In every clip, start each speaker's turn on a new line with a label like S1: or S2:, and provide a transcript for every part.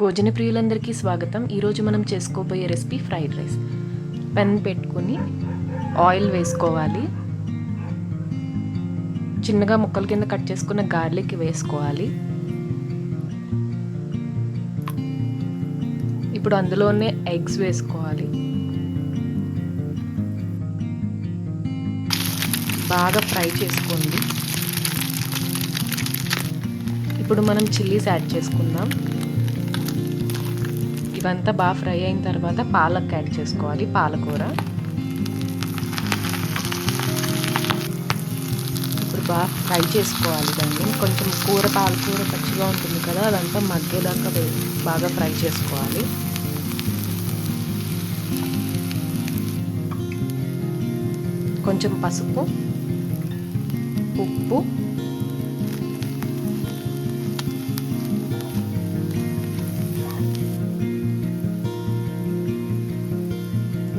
S1: భోజన ప్రియులందరికీ స్వాగతం. ఈరోజు మనం చేసుకోబోయే రెసిపీ ఫ్రైడ్ రైస్. పెన్ పెట్టుకుని ఆయిల్ వేసుకోవాలి. చిన్నగా ముక్కల కింద కట్ చేసుకున్న గార్లిక్ వేసుకోవాలి. ఇప్పుడు అందులోనే ఎగ్స్ వేసుకోవాలి. బాగా ఫ్రై చేసుకోండి. ఇప్పుడు మనం చిల్లీస్ యాడ్ చేసుకుందాం. ఇవంతా బాగా ఫ్రై అయిన తర్వాత పాలక్ యాడ్ చేసుకోవాలి పాలకూర. ఇప్పుడు బాగా ఫ్రై చేసుకోవాలి దాన్ని. కొంచెం కూర పాలకూర పచ్చిగా ఉంటుంది కదా అదంతా మగ్గేదాకా బాగా ఫ్రై చేసుకోవాలి. కొంచెం పసుపు ఉప్పు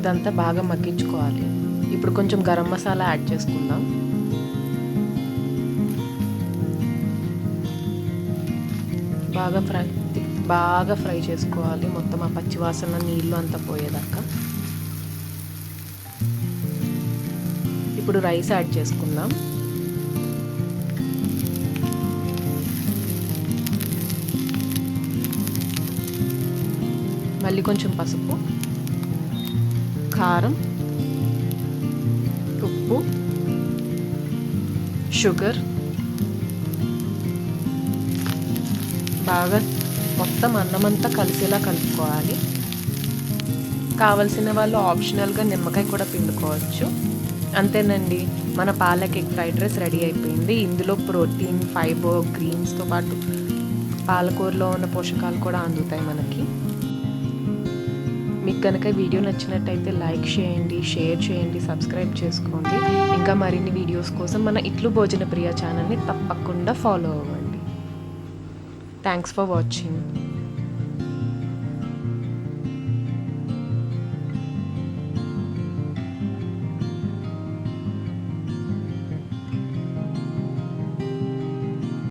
S1: ఇదంతా బాగా మగ్గించుకోవాలి. ఇప్పుడు కొంచెం గరం మసాలా యాడ్ చేసుకుందాం. బాగా ఫ్రై బాగా ఫ్రై చేసుకోవాలి. మొత్తం ఆ పచ్చివాసన నీళ్ళు అంతా పోయేదాకా. ఇప్పుడు రైస్ యాడ్ చేసుకుందాం. మళ్ళీ కొంచెం పసుపు. కారం ఉప్పు షుగర్. బాగా మొత్తం అన్నమంతా కలిసేలా కలుపుకోవాలి. కావలసిన వాళ్ళు ఆప్షనల్గా నిమ్మకాయ కూడా పిండుకోవచ్చు. అంతేనండి మన palak egg fried rice ready అయిపోయింది. ఇందులో ప్రోటీన్ ఫైబర్ గ్రీన్స్తో పాటు పాలకూరలో ఉన్న పోషకాలు కూడా అందుతాయి మనకి. మీకు కనుక వీడియో నచ్చినట్టయితే లైక్ చేయండి షేర్ చేయండి సబ్స్క్రైబ్ చేసుకోండి. ఇంకా మరిన్ని వీడియోస్ కోసం మన ఇట్లు భోజన ప్రియ ఛానల్ని తప్పకుండా ఫాలో అవ్వండి. Thanks for watching